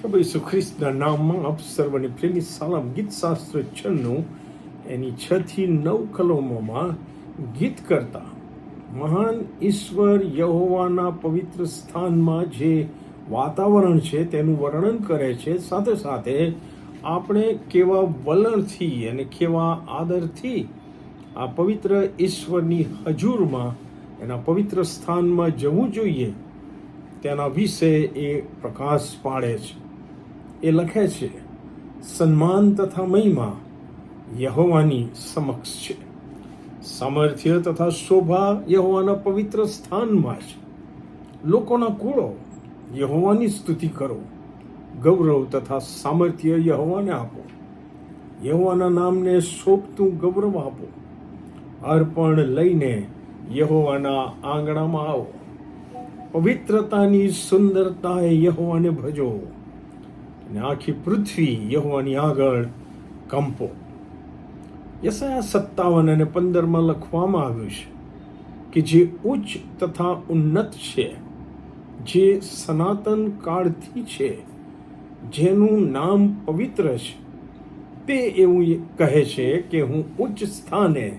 પ્રભુ ઈસુ ખ્રિસ્તના નામમાં આપ સર્વને પ્રેમી સાલામ ગીત શાસ્ત્ર છન્નું એની છ થી નવ કલમોમાં ગીત કરતા, મહાન ઈશ્વર યહોવાના પવિત્ર સ્થાનમાં જે વાતાવરણ છે તેનું વર્ણન કરે છે, સાથે સાથે આપણે કેવા વલણથી અને કેવા આદરથી આ પવિત્ર ઈશ્વરની હજુરમાં એના પવિત્ર સ્થાનમાં જવું જોઈએ, તેના વિશે એ પ્રકાશ પાડે છે. એ લખે છે, સન્માન તથા મહિમા યહોવાની સમક્ષ છે. સામર્થ્ય તથા શોભા યહોવાના પવિત્ર સ્થાનમાં છે. લોકોના કુળો યહોવાની સ્તુતિ કરો. ગૌરવ તથા સામર્થ્ય યહોવાને આપો. યહોવાના નામને શોભતું ગૌરવ આપો. અર્પણ લઈને યહોવાના આંગણામાં આવો. પવિત્રતાની સુંદરતાએ યહોવાને ભજો. અને આખી પૃથ્વી યહોવાની આગળ કંપો. યસાયા સત્તાવન અને પંદરમાં લખવામાં આવ્યું છે કે જે ઉચ્ચ તથા ઉન્નત છે, જે સનાતન કાળથી છે, જેનું નામ પવિત્ર છે, તે એવું કહે છે કે હું ઉચ્ચ સ્થાને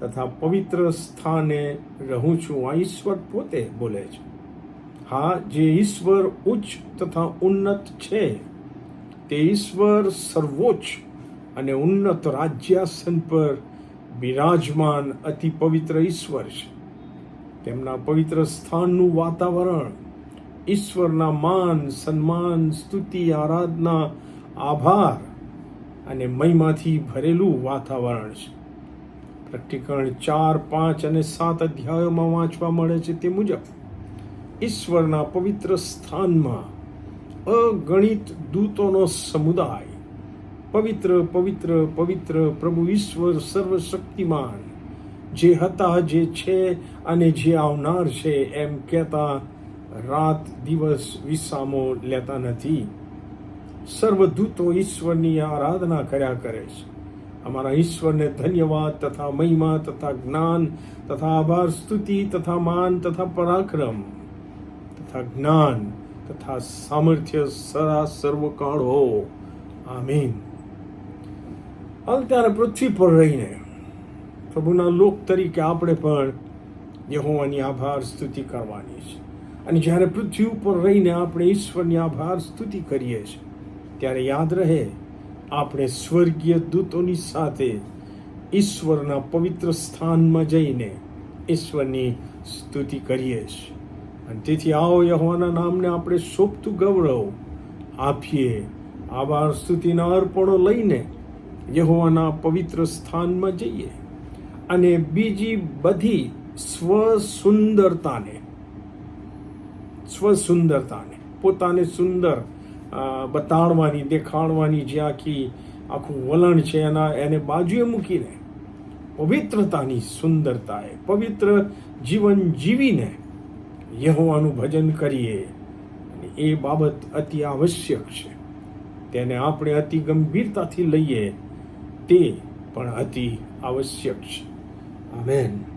તથા પવિત્ર સ્થાને રહું છું, આ ઈશ્વર પોતે બોલે છે. હા, જે ઈશ્વર ઉચ્ચ તથા ઉન્નત છે તે ઈશ્વર સર્વોચ્ચ અને ઉન્નત રાજ્યાસન પર બિરાજમાન અતિ પવિત્ર ઈશ્વર છે. તેમના પવિત્ર સ્થાનનું વાતાવરણ, ઈશ્વરના માન, સન્માન, સ્તુતિ, આરાધના, આભાર અને મહિમાથી ભરેલું વાતાવરણ છે. પ્રકટીકરણ ચાર, પાંચ અને સાત અધ્યાયોમાં વાંચવા મળે છે તે મુજબ, ઈશ્વરના પવિત્ર સ્થાનમાં અગણિત દૂતોનો સમુદાય. પવિત્ર પવિત્ર પવિત્ર પ્રભુ ઈશ્વર સર્વશક્તિમાન. જે હતા, જે છે અને જે આવનાર છે એમ કહેતા રાત દિવસ વિસામો લેતા નથી. સર્વદૂતો ઈશ્વરની આરાધના કર્યા કરે છે. અમારા ઈશ્વરને ધન્યવાદ તથા મહિમા તથા જ્ઞાન તથા આભાર સ્તુતિ તથા માન તથા પરાક્રમ તથા જ્ઞાન તથા સામર્થ્ય સરા સર્વકાળ હો આમીન. હાલ ત્યારે પૃથ્વી પર રહીને પ્રભુના લોક તરીકે આપણે પણ યહોવાની આભાર સ્તુતિ કરવાની છે. અને જ્યારે પૃથ્વી ઉપર રહીને આપણે ઈશ્વરની આભાર સ્તુતિ કરીએ છીએ, ત્યારે યાદ રહે, આપણે સ્વર્ગીય દૂતોની સાથે ઈશ્વરના પવિત્ર સ્થાનમાં જઈને ઈશ્વરની સ્તુતિ કરીએ છીએ. અને તેથી આવો યહોવાના નામને આપણે શોભતું ગૌરવ આપીએ. આવા સ્તુતિના અર્પણો લઈને યહોવાના પવિત્ર સ્થાનમાં જઈએ અને બીજી બધી સ્વસુંદરતાને સ્વસુંદરતાને, પોતાને સુંદર બતાડવાની, દેખાડવાની જે આખી, આખું વલણ છે એના, એને બાજુએ મૂકીને પવિત્રતાની સુંદરતાએ, પવિત્ર જીવન જીવીને યહોવાનું ભજન કરીએ. એ બાબત અતિ આવશ્યક છે. તેને આપણે અતિ ગંભીરતાથી લઈએ તે પણ અતિ આવશ્યક છે. આમેન.